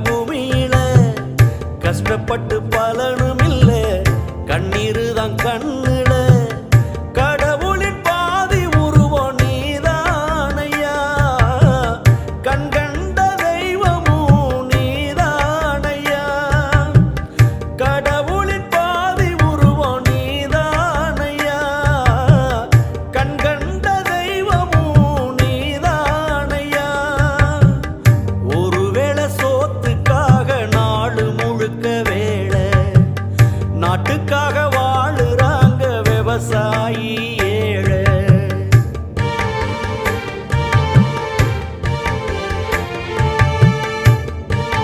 பூமியில கஷ்டப்பட்டு பலனும் இல்லை கண்ணீரு தான் கண்ணு. நாட்டுக்காக வாழு.